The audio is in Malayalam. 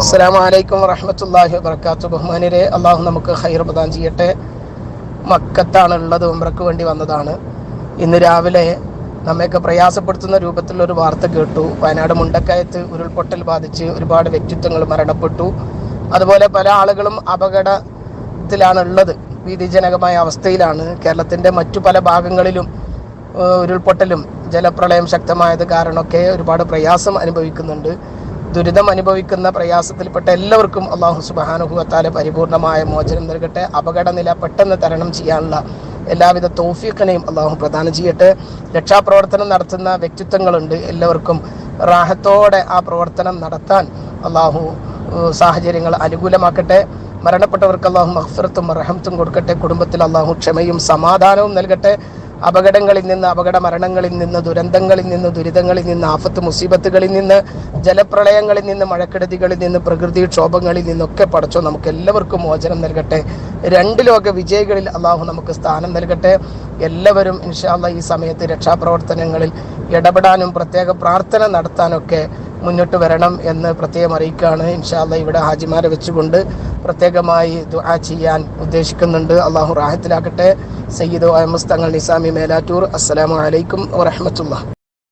അസ്സാം വലൈക്കും വറഹമത്തല്ലാഹി വാബർക്കാത്തു ബഹുമാനിരെ അള്ളാഹു നമുക്ക് ഹൈർ പ്രദാൻ ചെയ്യട്ടെ. മക്കത്താണ് ഉള്ളത് ഉംറക്ക് വേണ്ടി വന്നതാണ്. ഇന്ന് രാവിലെ നമ്മയൊക്കെ പ്രയാസപ്പെടുത്തുന്ന രൂപത്തിലൊരു വാർത്ത കേട്ടു. വയനാട് മുണ്ടക്കയത്ത് ഉരുൾപൊട്ടൽ ബാധിച്ച് ഒരുപാട് വ്യക്തിത്വങ്ങൾ മരണപ്പെട്ടു. അതുപോലെ പല ആളുകളും അപകടത്തിലാണ് ഉള്ളത് ഭീതിജനകമായ അവസ്ഥയിലാണ്. കേരളത്തിന്റെ മറ്റു പല ഭാഗങ്ങളിലും ഉരുൾപൊട്ടലും ജലപ്രളയം ശക്തമായത് കാരണമൊക്കെ ഒരുപാട് പ്രയാസം അനുഭവിക്കുന്നുണ്ട്. ദുരിതം അനുഭവിക്കുന്ന പ്രയാസത്തിൽപ്പെട്ട എല്ലാവർക്കും അള്ളാഹു സുബാനുഭവത്താൽ പരിപൂർണമായ മോചനം നൽകട്ടെ. അപകടനില പെട്ടെന്ന് തരണം ചെയ്യാനുള്ള എല്ലാവിധ തോഫീഖിനെയും അള്ളാഹു പ്രദാനം ചെയ്യട്ടെ. രക്ഷാപ്രവർത്തനം നടത്തുന്ന വ്യക്തിത്വങ്ങളുണ്ട്. എല്ലാവർക്കും റാഹത്തോടെ ആ പ്രവർത്തനം നടത്താൻ അള്ളാഹു സാഹചര്യങ്ങൾ അനുകൂലമാക്കട്ടെ. മരണപ്പെട്ടവർക്ക് അള്ളാഹു മഹ്ഫിറത്തും റഹമത്തും കൊടുക്കട്ടെ. കുടുംബത്തിൽ അള്ളാഹു ക്ഷമയും സമാധാനവും നൽകട്ടെ. അപകടങ്ങളിൽ നിന്ന് അപകട മരണങ്ങളിൽ നിന്ന് ദുരന്തങ്ങളിൽ നിന്ന് ദുരിതങ്ങളിൽ നിന്ന് ആഫത്ത് മുസീബത്തുകളിൽ നിന്ന് ജലപ്രളയങ്ങളിൽ നിന്ന് മഴക്കെടുതികളിൽ നിന്ന് പ്രകൃതി ക്ഷോഭങ്ങളിൽ നിന്നൊക്കെ പടച്ചോ നമുക്ക് എല്ലാവർക്കും മോചനം നൽകട്ടെ. രണ്ട് ലോക വിജയികളിൽ അള്ളാഹു നമുക്ക് സ്ഥാനം നൽകട്ടെ. എല്ലാവരും ഇൻഷാല്ല ഈ സമയത്ത് രക്ഷാപ്രവർത്തനങ്ങളിൽ ഇടപെടാനും പ്രത്യേക പ്രാർത്ഥന നടത്താനൊക്കെ മുന്നോട്ട് വരണം എന്ന് പ്രത്യേകം അറിയിക്കുകയാണ്. ഇൻഷാല്ല ഇവിടെ ഹാജിമാരെ വെച്ചുകൊണ്ട് പ്രത്യേകമായി ദുആ ചെയ്യാൻ ഉദ്ദേശിക്കുന്നുണ്ട്. അള്ളാഹു റാഹത്തിലാക്കട്ടെ സയ്യിദ് അഹമ്മദ് തങ്ങൾ നിസാമി മേലാറ്റൂർ അസ്സലാമു അലൈക്കും വറഹമത്തുള്ള